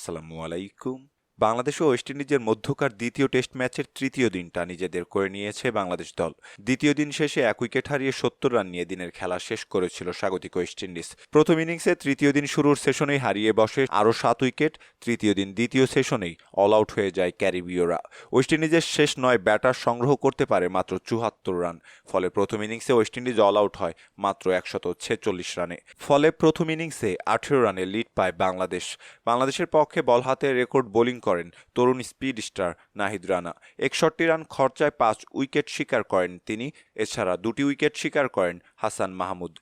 আসসালামু আলাইকুম। বাংলাদেশ ও ওয়েস্ট ইন্ডিজের মধ্যকার দ্বিতীয় টেস্ট ম্যাচের তৃতীয় দিনটা নিজেদের করে নিয়েছে বাংলাদেশ দল। দ্বিতীয় দিন শেষে এক উইকেট হারিয়ে সত্তর রান নিয়ে দিনের খেলা শেষ করেছিল স্বাগতিক ওয়েস্ট ইন্ডিজ। প্রথম ইনিংসে তৃতীয় দিন শুরুর সেশনেই হারিয়ে বসে আরও সাত উইকেট, তৃতীয় দিন দ্বিতীয় সেশনেই অল আউট হয়ে যায় ক্যারিবীয়রা। ওয়েস্ট ইন্ডিজের শেষ নয় ব্যাটার সংগ্রহ করতে পারে মাত্র চুহাত্তর রান, ফলে প্রথম ইনিংসে ওয়েস্ট ইন্ডিজ অল আউট হয় মাত্র একশত ছেচল্লিশ রানে। ফলে প্রথম ইনিংসে আঠেরো রানে লিড পায় বাংলাদেশ। বাংলাদেশের পক্ষে বল হাতে রেকর্ড বোলিং করেন। তরুণ স্পিড স্টার নাহিদ রানা। একষট্টি রান খরচায় পাঁচ উইকেট শিকার করেন তিনি, এছাড়া দুটি উইকেট শিকার করেন হাসান মাহমুদ।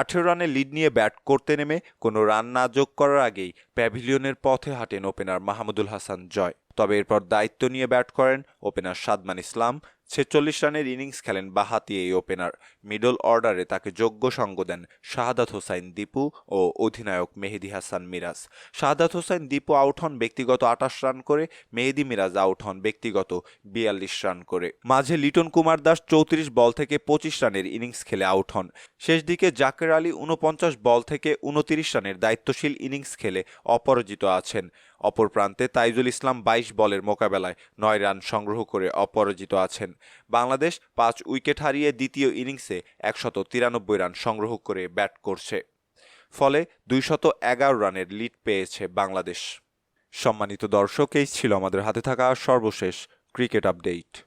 আঠেরো রানে লিড নিয়ে ব্যাট করতে নেমে কোনো রান না যোগ করার আগেই প্যাভিলিয়নের পথে হাঁটেন ওপেনার মাহমুদুল হাসান জয়। তবে এরপর দায়িত্ব নিয়ে ব্যাট করেন ওপেনার সাদমান ইসলাম ছেচল্লিশ রানের ইনিংস খেলেন বাহাতি এই ওপেনার। মিডল অর্ডারে তাকে যোগ্য সঙ্গ দেন শাহাদাত হোসাইন দীপু ও অধিনায়ক মেহেদি হাসান মিরাজ। শাহাদাত হোসাইন দীপু আউট হন ব্যক্তিগত আটাশ রান করে, মেহেদি মিরাজ আউট হন ব্যক্তিগত বিয়াল্লিশ রান করে। মাঝে লিটন কুমার দাস চৌত্রিশ বল থেকে পঁচিশ রানের ইনিংস খেলে আউট হন। শেষ দিকে জাকের আলী উনপঞ্চাশ বল থেকে উনতিরিশ রানের দায়িত্বশীল ইনিংস খেলে অপরাজিত আছেন। অপর প্রান্তে তাইজুল ইসলাম বাইশ বলের মোকাবেলায় নয় রান সংগ্রহ করে অপরাজিত আছেন। বাংলাদেশ পাঁচ উইকেট হারিয়ে দ্বিতীয় ইনিংসে একশত তিরানব্বই রান সংগ্রহ করে ব্যাট করছে। ফলে দুইশত এগারো রানের লিড পেয়েছে বাংলাদেশ। সম্মানিত দর্শক, এই ছিল আমাদের হাতে থাকা সর্বশেষ ক্রিকেট আপডেট।